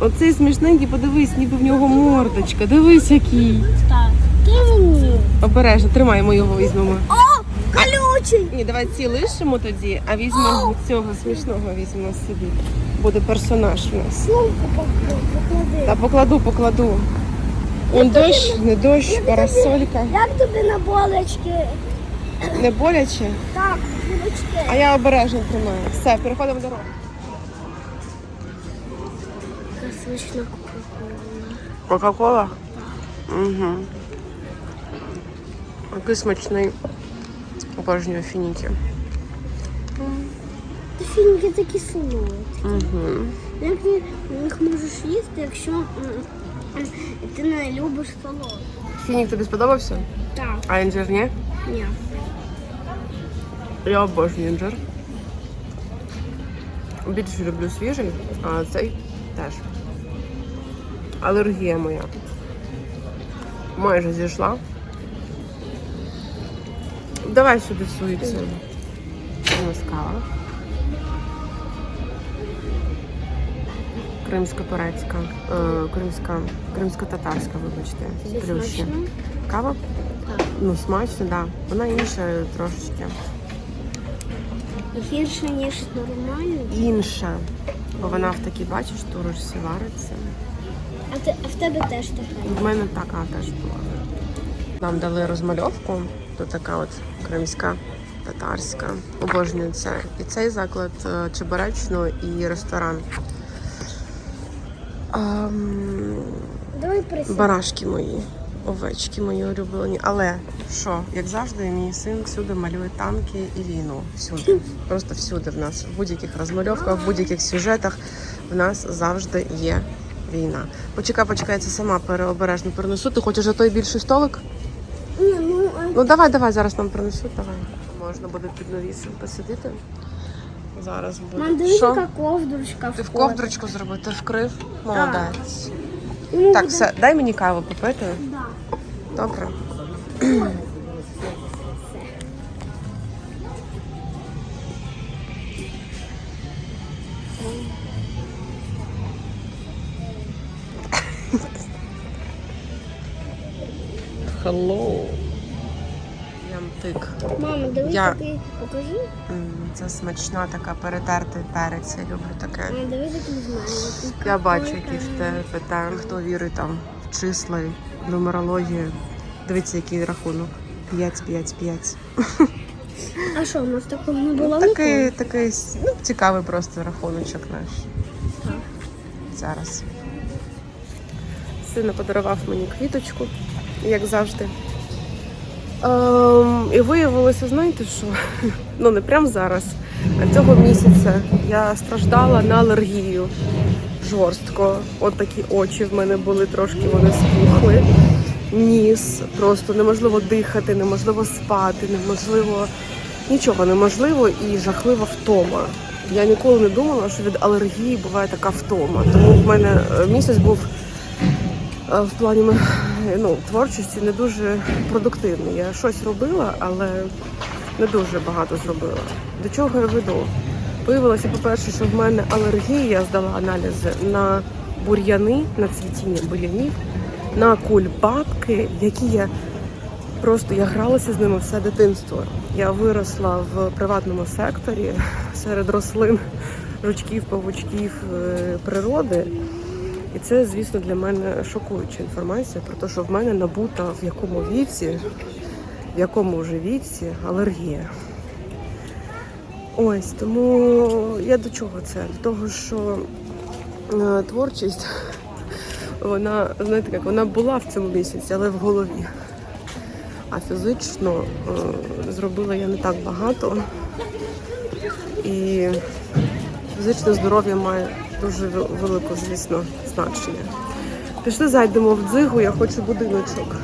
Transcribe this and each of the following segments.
Оцей смішненький, подивись, ніби в нього мордочка. Дивись, який. Так. Обережно, тримаємо його, візьмемо. О, колючий. Ні, давай ці лишимо тоді, а візьмемо цього смішного візьмемо собі. Буде персонаж у нас. Поклади. Та покладу, покладу. Он дощ, не дощ, парасолька. Як тобі на болечки? Не боляче, Так, булочки. а я обережно тримаю. Все, переходимо дорогу. Класична кока-кола. Кока-кола? Угу. Який смачний. Обожнюю фініки. Ти фініки такі солодкі. Угу. Як ти їх можеш їсти, якщо м, м, ти не любиш солодке? Фінік тобі сподобався? Так. А інжир ні? Ні. Я обожнюю інжир. Більше люблю свіжий, а цей теж. Алергія моя. Майже зійшла. Давай сюди суїться. У нас кава. Кримсько-турецька, е, кримська, кримсько-татарська, вибачте, плющі. Кава? Так. Ну, смачно, так. Да. Вона інша трошечки. Гірше, ніж нормально. Інша. Бо вона в такій, бачиш, турочці вариться. А, ти, а в тебе теж така. В мене така теж була. Нам дали розмальовку. Тут така от кримська, татарська. Обожнюю це. І цей заклад е, чебуречно і ресторан. Ам, Давай присядь. Барашки мої, овечки мої улюблені. Але що, як завжди, мій син всюди малює танки і війну. Всюди. Просто всюди в нас. В будь-яких розмальовках, в будь-яких сюжетах в нас завжди є війна. Почекай, почекай, я це сама переобережно перенесу. Ти хочеш за той більший столик? Ні, ну, а Ну давай, давай, зараз нам принесуть, давай. Можна буде під навісом посидіти. Зараз буде. Мам, дивись, Що? яка ковдручка Ти в входить. ковдрочку зробив, ти вкрив? Молодець. Так, все, дай мені каву попити. Да. Добре. Hello. Ямтик. Мама, дивись, Я- покажи. Це смачна така перетертий перець. Я люблю таке. Мама, дивись, який. Я бачу, які в тебе там, хто вірить там в числа, в нумерологію. Дивіться, який рахунок. 5, 5, 5. А що, у нас такого не було Такий, такий ну, цікавий просто рахуночок наш. Так. Зараз. Сина подарував мені квіточку, як завжди. Ем, і виявилося, знаєте що? Ну, не прямо зараз, а цього місяця я страждала на алергію жорстко. От такі очі в мене були, трошки вони спухли. Ніс, просто неможливо дихати, неможливо спати, неможливо нічого неможливо і жахлива втома. Я ніколи не думала, що від алергії буває така втома. Тому в мене е, місяць був в плані ну, творчості не дуже продуктивний. Я щось робила, але не дуже багато зробила. До чого я веду? Виявилося, по-перше, що в мене алергія, я здала аналізи на бур'яни, на цвітіння бур'янів, на кульбабки, які я просто я гралася з ними все дитинство. Я виросла в приватному секторі серед рослин, жучків, павучків е, природи. І це, звісно, для мене шокуюча інформація про те, що в мене набута в якому віці, в якому вже віці алергія. Ось тому я до чого це? До того, що е, творчість, вона, знаєте, як вона була в цьому місяці, але в голові. А фізично е, зробила я не так багато. І фізичне здоров'я має дуже велике, звісно, значення. Пішли зайдемо в дзигу, я хочу будиночок.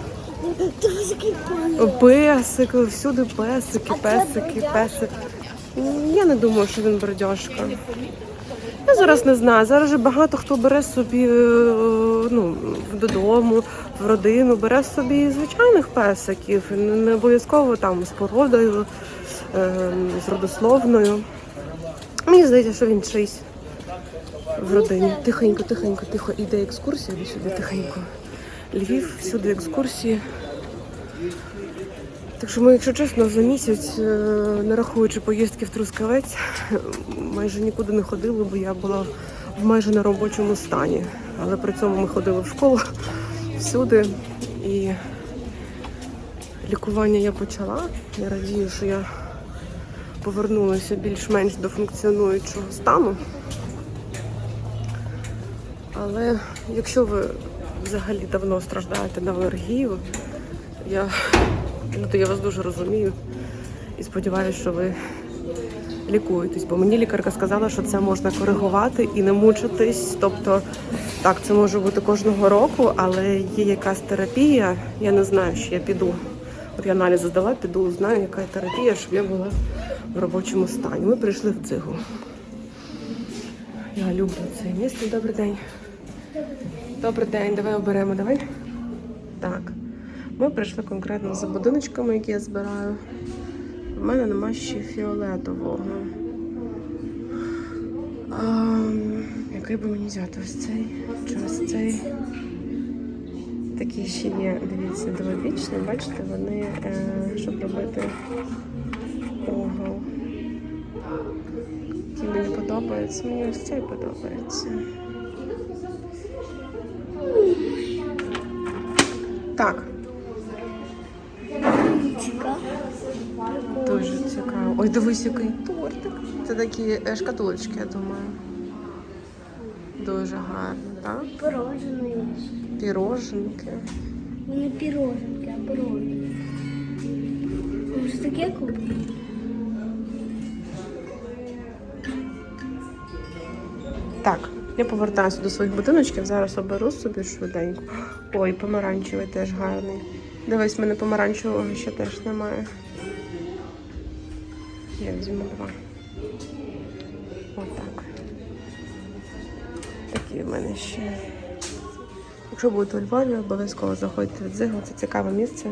Песики, всюди песики, песики, песики. Я не думаю, що він бродяжка. Я зараз не знаю. Зараз же багато хто бере собі е, ну, додому, в родину, бере собі звичайних песиків, не не обов'язково там з породою, е, з родословною. Мені здається, що він чийсь. В родині. Тихенько, тихенько, тихо. Іде екскурсія, сюди тихенько. Львів, всюди екскурсії. Так що ми, якщо чесно, за місяць, е, не рахуючи поїздки в Трускавець, майже нікуди не ходили, бо я була в майже на робочому стані. Але при цьому ми ходили в школу всюди. І лікування я почала. Я радію, що я повернулася більш-менш до функціонуючого стану. Але якщо ви взагалі давно страждаєте на алергію, я, ну, то я вас дуже розумію і сподіваюся, що ви лікуєтесь. Бо мені лікарка сказала, що це можна коригувати і не мучитись. Тобто, так, це може бути кожного року, але є якась терапія. Я не знаю, що я піду. От я аналізи здала, піду, знаю, яка терапія, щоб я була в робочому стані. Ми прийшли в цигу. Я люблю це місце. Добрий день. Добрий день, давай оберемо, давай. Так. Ми прийшли конкретно за будиночками, які я збираю. У мене нема ще фіолетового. А, який би мені взяти ось цей? Чи цей? Такі ще є, дивіться, двобічні, бачите, вони, е, щоб робити угол. Які мені подобаються. Мені ось цей подобається. Так, Цікаво. дуже цікаво. Ой, дивись, який тортик. Це такі е, шкатулочки, я думаю. Дуже гарно, так? Пирожені. Піроженки. Вони піроженки, а пирожні. Може таке купити? Так, Я повертаюся до своїх будиночків, зараз оберу собі швиденько. Ой, помаранчевий теж гарний. Дивись, в мене помаранчевого ще теж немає. Я візьму два. Отак. Такі в мене ще. Якщо будете у Львові, обов'язково заходьте в Дзигу. Це цікаве місце.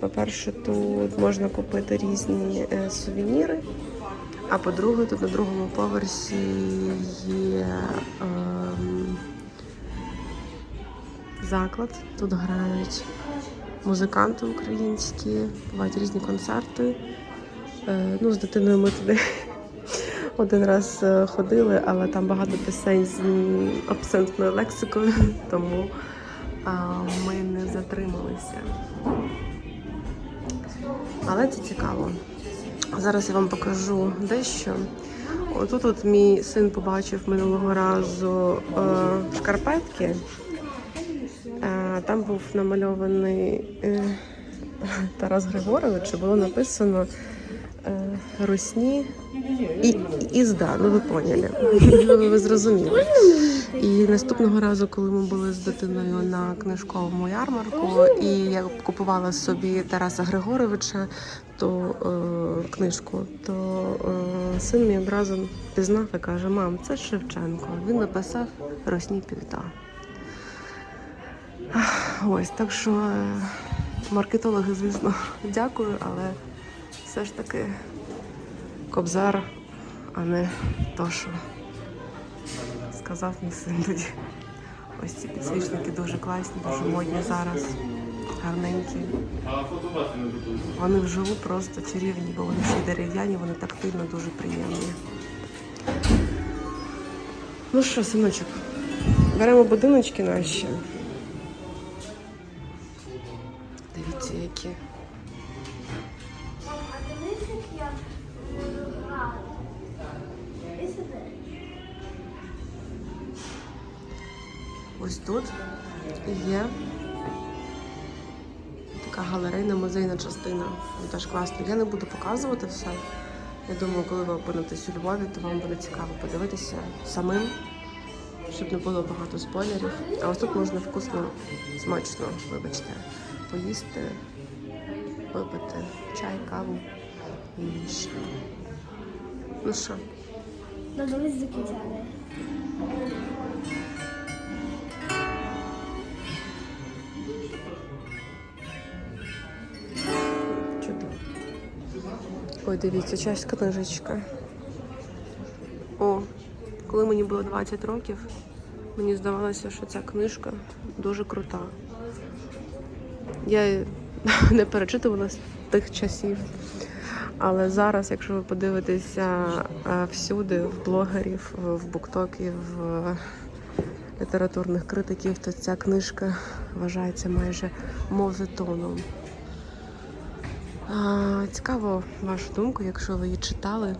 По-перше, тут можна купити різні е, сувеніри. А по-друге, тут на другому поверсі є ем, заклад. Тут грають музиканти українські, бувають різні концерти. Е, ну, з дитиною ми туди один раз е, ходили, але там багато пісень з абсентною лексикою, тому а, ми не затрималися. Але це цікаво. Зараз я вам покажу дещо. Отут от мій син побачив минулого разу е, шкарпетки. Е, там був намальований е, Тарас Григорович, було написано Русні і Ізда. Ну ви поняли. Ну, ви зрозуміли. І наступного разу, коли ми були з дитиною на книжковому ярмарку, і я купувала собі Тараса Григоровича ту е, книжку, то е, син мій одразу пізнав і каже: Мам, це Шевченко. Він написав Росні півта. Ось так що е, маркетологи, звісно, дякую, але все ж таки кобзар, а не то, що сказав мій син тоді. Ось ці підсвічники дуже класні, дуже модні зараз, гарненькі. Вони вживу просто чарівні, бо вони й дерев'яні, вони тактильно дуже приємні. Ну що, синочок, беремо будиночки наші. Дивіться, які. Ось тут є така галерейна музейна частина. Теж класно. Я не буду показувати все. Я думаю, коли ви опинитесь у Львові, то вам буде цікаво подивитися самим, щоб не було багато спойлерів. А ось тут можна вкусно, смачно, вибачте, поїсти, випити чай, каву і інше. Ну що, Додивись до кінця. Дивіться, чась книжечка. О, коли мені було 20 років, мені здавалося, що ця книжка дуже крута. Я не перечитувала з тих часів. Але зараз, якщо ви подивитеся е, всюди, в блогерів, в буктоків, в літературних критиків, то ця книжка вважається майже мовзетоном. Цікаво вашу думку, якщо ви її читали,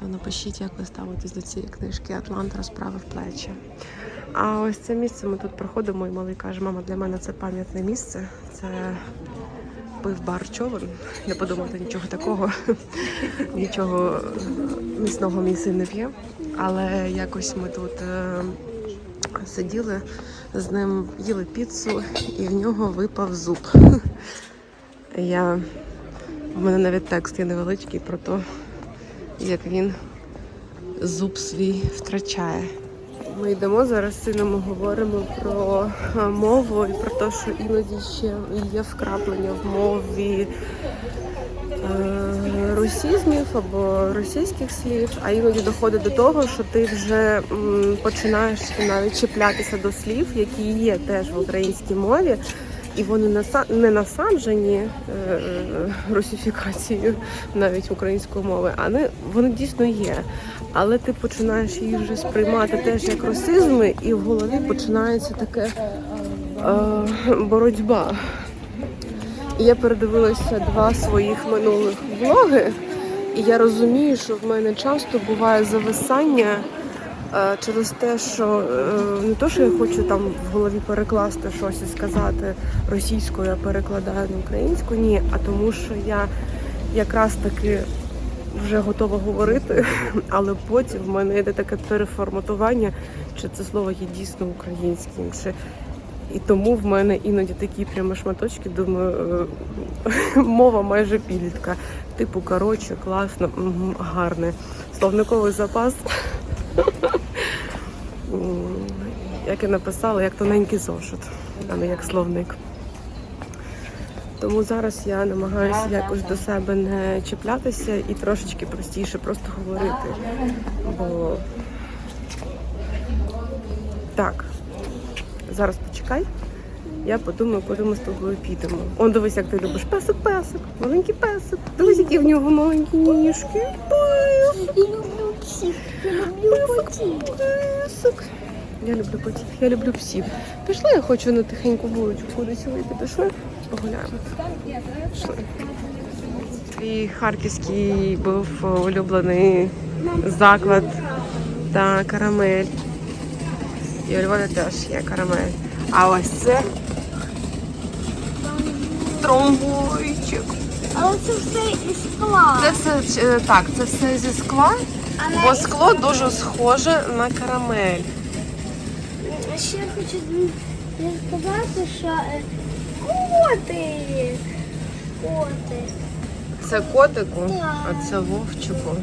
то напишіть, як ви ставитесь до цієї книжки Атлант розправив плечі. А ось це місце ми тут проходимо, і малий каже, мама, для мене це пам'ятне місце. Це пив бар човен. Не подумати нічого такого, нічого міцного мій син не п'є. Але якось ми тут е, сиділи з ним, їли піцу, і в нього випав зуб. Я в мене навіть текст є невеличкий про те, як він зуб свій втрачає. Ми йдемо зараз з сином говоримо про е, мову і про те, що іноді ще є вкраплення в мові е, русізмів або російських слів, а іноді доходить до того, що ти вже починаєш навіть чіплятися до слів, які є теж в українській мові, і вони не насаджені е, русифікацією навіть української мови, а не вони дійсно є. Але ти починаєш їх вже сприймати теж як расизми, і в голові починається таке е, боротьба. Я передивилася два своїх минулих влоги, і я розумію, що в мене часто буває зависання через те, що е, не то, що я хочу там в голові перекласти щось і сказати російською, а перекладаю на українську, ні, а тому, що я якраз таки вже готова говорити, але потім в мене йде таке переформатування, чи це слово є дійсно українським, чи і тому в мене іноді такі прямо шматочки, думаю, е, мова майже підлітка. Типу, коротше, класно, гарне. Словниковий запас. Як я написала, як тоненький зошит, а не як словник. Тому зараз я намагаюся якось до себе не чіплятися і трошечки простіше просто говорити. Бо так, зараз почекай. Я подумаю, куди ми з тобою підемо. Он дивись, як ти любиш песик, песик, маленький песик. Дивись, які в нього маленькі ніжки. Песик, Я люблю всіх, я люблю котів. песик. Я люблю котів, я люблю псів. Пішли, я хочу на тихеньку вуличку кудись вийти. Пішли, погуляємо. Пішли. Твій харківський був улюблений заклад та карамель. І у Львові теж є карамель. А ось це тромбойчик. Але це все із скла. Це все е, так, це все зі скла, бо скло дуже схоже на карамель. Ще хочу м, сказати, що е, котик. Котик. Це котику, а це вовчику.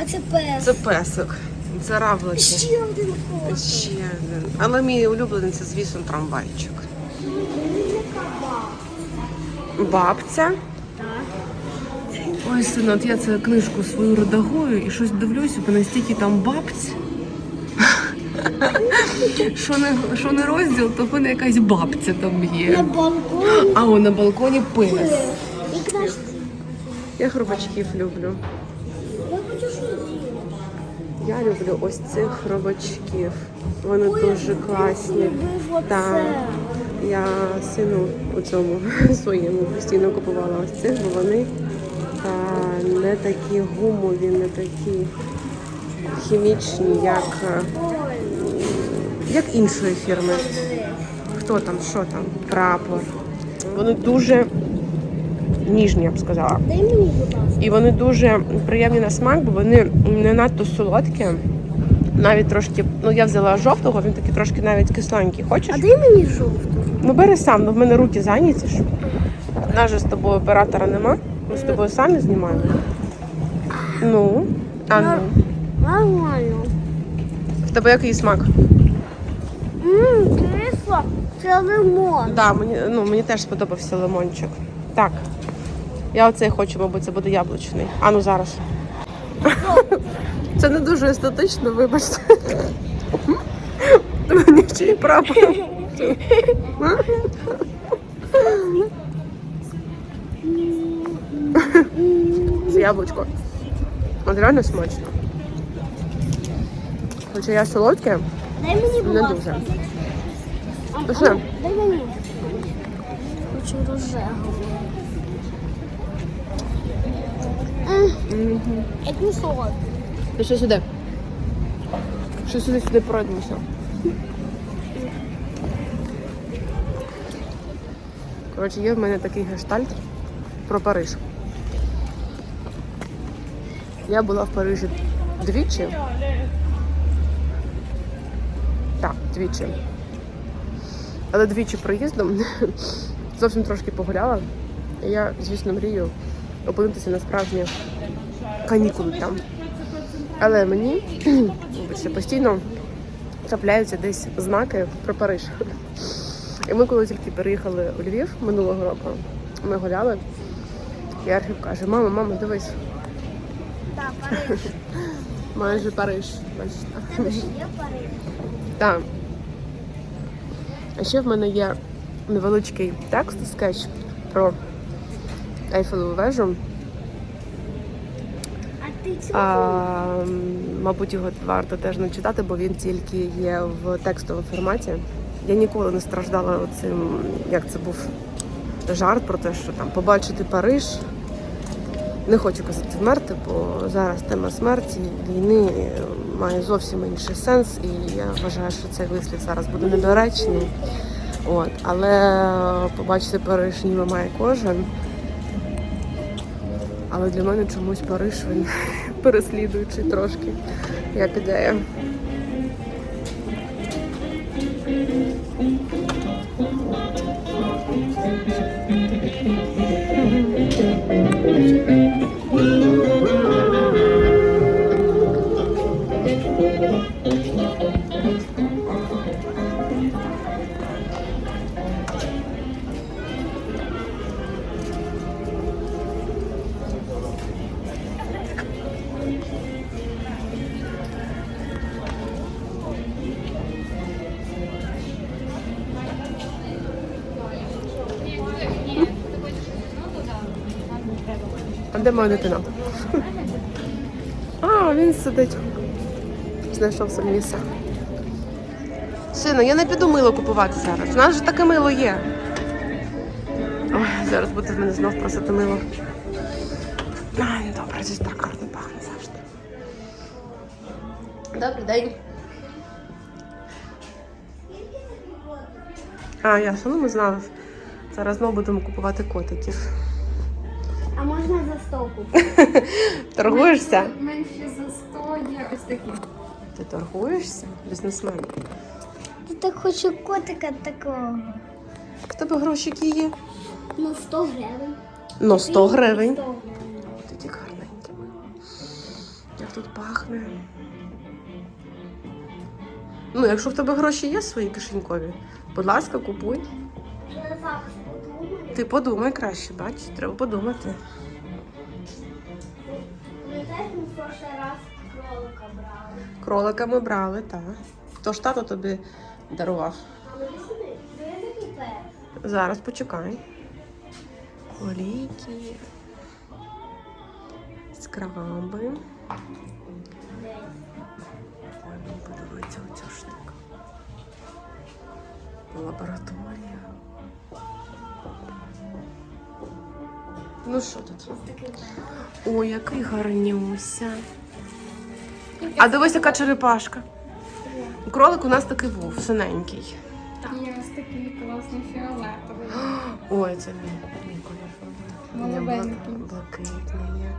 А це пес. Це песик. Це равлики. Ще один котик. Ще один. Але мій улюблений це, звісно, трамвайчик. Бабця. Ой, син, от я цю книжку свою редагую і щось дивлюся, бо настільки там бабць. Що не, що не розділ, то в мене якась бабця там є. На балконі. А о, на балконі. І. Я хробачків люблю. Я люблю ось цих хробачків. Вони Ой, дуже класні. Так. Я сину у цьому своєму постійно купувала ось цих, бо вони не такі гумові, не такі хімічні, як, е, як іншої фірми. Хто там, що там? Прапор. Вони дуже ніжні, я б сказала. І вони дуже приємні на смак, бо вони не надто солодкі. Навіть трошки, ну я взяла жовтого, він такий трошки навіть кисленький. Хочеш? А дай мені жовту. Ну бери сам, ну в мене руки зайняті ж. Нас же з тобою оператора нема. Тобою самі знімаємо. Ну, а ну. Нормально. В тебе який смак? Ммм, кисло. Це лимон. Да, мені, ну, мені теж сподобався лимончик. Так. Я оцей хочу, мабуть, це буде яблучний. А ну зараз. Це не дуже естетично, вибачте. Мені ще й прапор. Це яблучко. От реально смачно. Хоча я солодке, Дай мені, будь не ласка. дуже. Ну що? Дай мені. Хочу рожевого. Як не солодкий. Ти що сюди? Що сюди сюди пройдемося? Коротше, є в мене такий гештальт про Париж. Я була в Парижі двічі. Так, двічі. Але двічі проїздом зовсім трошки погуляла. Я, звісно, мрію опинитися на справжні канікули там. Але мені вибачте, постійно трапляються десь знаки про Париж. І ми, коли тільки переїхали у Львів минулого року, ми гуляли, і Архів каже: мама, мама, дивись, Париж. майже Париж. В тебе ж є Париж. Так. А ще в мене є невеличкий текст, скетч про Ейфелеву вежу. А ти цього? А, мабуть, його варто теж не читати, бо він тільки є в текстовому форматі. Я ніколи не страждала цим, як це був жарт про те, що там побачити Париж. Не хочу казати вмерти, бо зараз тема смерті, війни е, має зовсім інший сенс, і я вважаю, що цей вислів зараз буде недоречний. От, але побачити Париж ніби має кожен. Але для мене чомусь Париж він переслідуючий трошки, як ідея. Дитина? А, він сидить. Знайшов собі місце. Сину, я не піду мило купувати зараз. У нас же таке мило є. Ой, зараз буде в мене знов просити мило. Ай, добре, здесь так гарно пахне завжди. Добрий день. А, ясно, ну ми знали. Зараз знову будемо купувати котиків. А можна за стол купити? Торгуєшся? Менше за 100 є ось такі. Ти торгуєшся? Бізнесмен. Я так хочу котика такого. В тебе грошики є? На 100 гривень. Ну, 100 гривень. 100 гривень. Тоді гарненькі. Як тут пахне. Ну, якщо в тебе гроші є свої кишенькові, будь ласка, купуй. Ти подумай краще, бач, треба подумати. Пам'ятаєш, ми в прошлий раз кролика брали? Кролика ми брали, так. То ж тато тобі дарував. Пес. Зараз почекай. Олійки. Скраби. Ой, мені подобається оця штука. Лабораторія. Ну що тут? Ой, який гарнюся. А дивись, яка черепашка. Кролик у нас такий був, синенький. Є ось такий класний фіолетовий. Ой, це мій, мій колір. Голубенький. Блакитний є.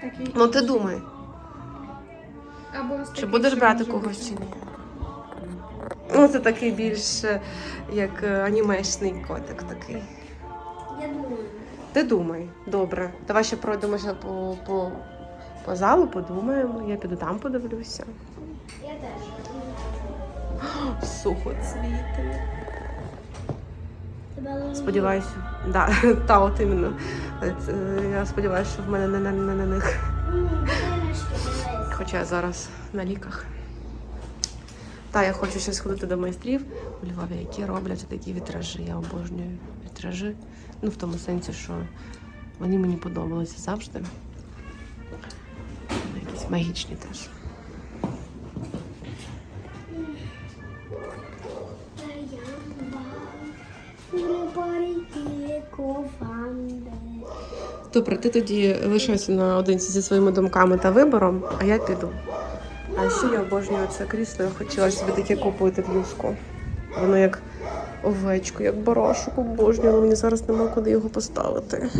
Такий Ну ти думай, Або ось чи такий, будеш що брати може когось чи ні? Ну, це такий більш е, як е, анімешний котик такий. Ти думай, добре. Давай ще пройдемося по, по, по залу, подумаємо. Я піду там подивлюся. Я теж. Сухо цвіти. Сподіваюся, да, та от іменно. Е, Я сподіваюся, що в мене не на, не на них. Хоча я зараз на ліках. Та я хочу ще сходити до майстрів у Львові, які роблять такі вітражі. Я обожнюю вітражі. Ну, в тому сенсі, що вони мені подобалися завжди. Якісь магічні теж. Добре, ти тоді лишайся наодинці зі своїми думками та вибором, а я піду. А я обожнюю це крісло, я хотіла собі таке купити в. Воно як овечко, як барашок обожнюю, але мені зараз нема куди його поставити.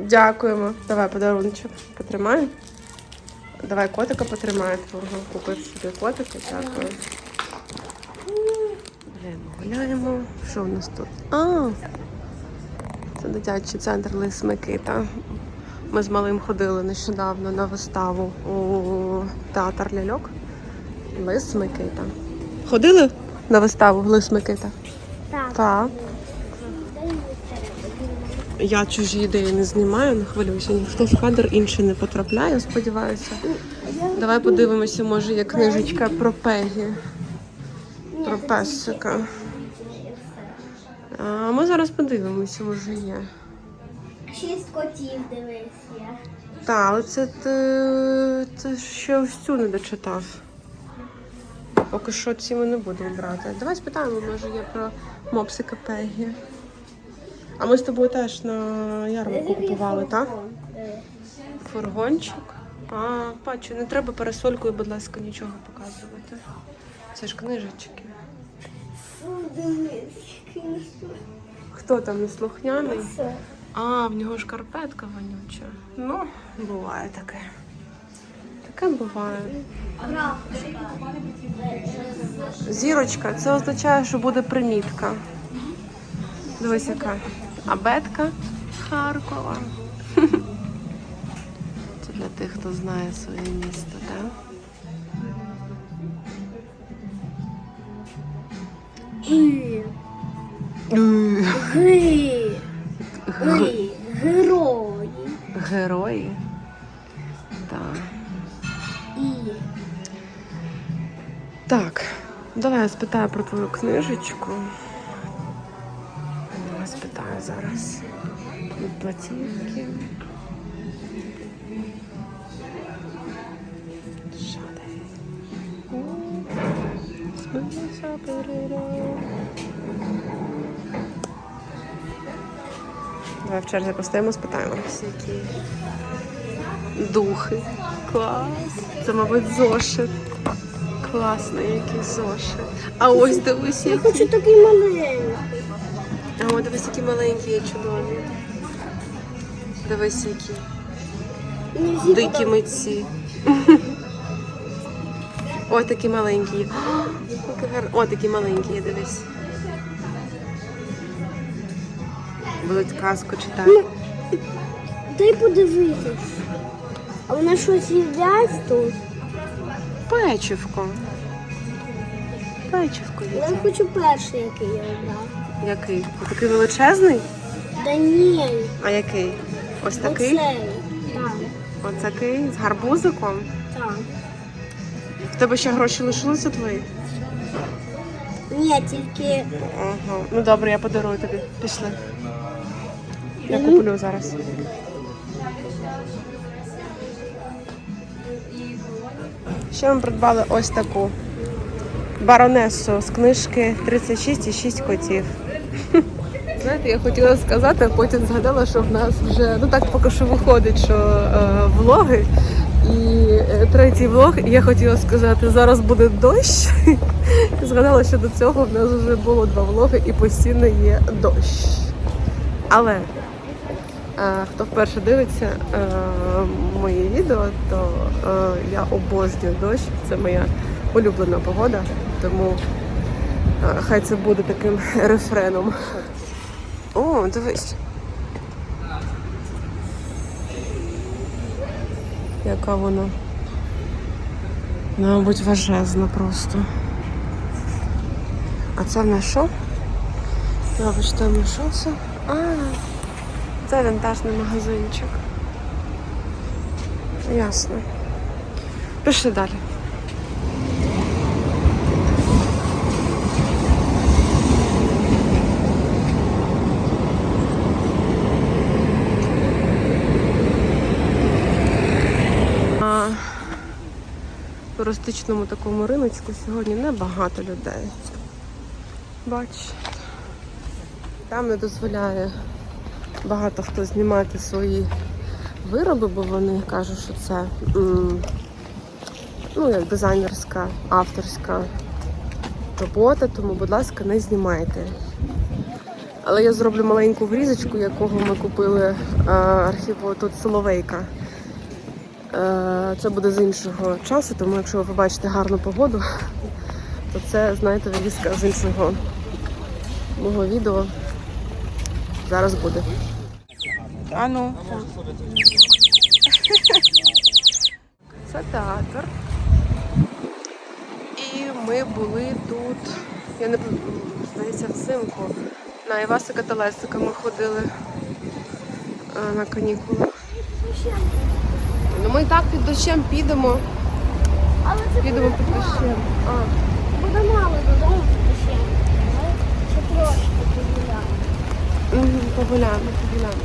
Дякуємо. Давай подарунчик. Потримай. Давай котика потримай. Твого купив собі котика. Дякую. Гуляємо. Що в нас тут? А, це дитячий центр Лис Микита. Ми з малим ходили нещодавно на виставу у театр ляльок. Лис Микита. Ходили на виставу в Лис Микита? Так. Так. Я чужі ідеї не знімаю, не хвилюйся. Ніхто в кадр інший не потрапляє, сподіваюся. Давай подивимося, може є книжечка про Пегі, про песика. А ми зараз подивимося, може є. Шість котів дивись є. Так, але це ти, ти ще ось цю не дочитав. Поки що ці ми не будемо брати. Давай спитаємо, може є про мопсика Пегі. А ми з тобою теж на ярмарку купували, так? Фургончик. А, бачу, не треба парасолькою, будь ласка, нічого показувати. Це ж книжечки. Хто там неслухняний? А, в нього шкарпетка вонюча. Ну, буває таке. Таке буває. Зірочка, це означає, що буде примітка. Дивись, яка. Абетка Харкова. Це для тих, хто знає своє місто, так? Ги. Ги. Герої. Герої. Так. І. Так, давай я спитаю про твою книжечку. Я спитаю зараз. Платівки. Давай в черзі постоїмо, спитаємо. Які духи. Клас. Це, мабуть, зошит. Класний який зошит. А ось дивись, Я хочу такий маленький. А ось дивись, які маленькі є чудові. Дивись, які. Дикі митці. Ось такі маленькі. О, такі маленькі дивись. Будуть казку читати. Дай подивитись. А вони щось їдять тут? Печивко. Печивко є. Я хочу перший, який я обрав. Який? Такий величезний? Да ні, А який? Ось такий? оцей. Так, Ось такий з гарбузиком. так. В тебе ще гроші лишилися твої? Ні, тільки Ага. Ну добре, я подарую тобі. Пішли. Я куплю зараз. Ще ми придбали ось таку баронесу з книжки 36 і 6 котів. Знаєте, я хотіла сказати, а потім згадала, що в нас вже ну так поки що виходить, що е, влоги. І е, третій влог, і я хотіла сказати, зараз буде дощ. Згадала, що до цього в нас вже було два влоги і постійно є дощ. Але хто вперше дивиться е, мої відео, то е, я обожнюю дощ. Це моя улюблена погода, тому е, хай це буде таким рефреном. О, дивись. Яка вона. Мабуть, важезна просто. А це в нас що? Вибачте, ну що це? А, це вінтажний магазинчик. Ясно. Пішли далі. На туристичному такому риночку сьогодні небагато людей. Бач, там не дозволяє багато хто знімати свої вироби, бо вони кажуть, що це ну, як дизайнерська, авторська робота, тому, будь ласка, не знімайте. Але я зроблю маленьку врізочку, якого ми купили е, архіву тут Соловейка. Е, Це буде з іншого часу, тому якщо ви побачите гарну погоду, то це, знаєте, вирізка з іншого мого відео. Зараз буде. А ну. Це театр. І ми були тут, я не здається, взимку. На Івасика та Лесика ми ходили е, на канікули. Ну ми і так під дощем підемо. Але це Підемо буде під мало. дощем. А, Буде мало додому ще. Ще трошки погуляти. угу, погуляємо, погуляємо.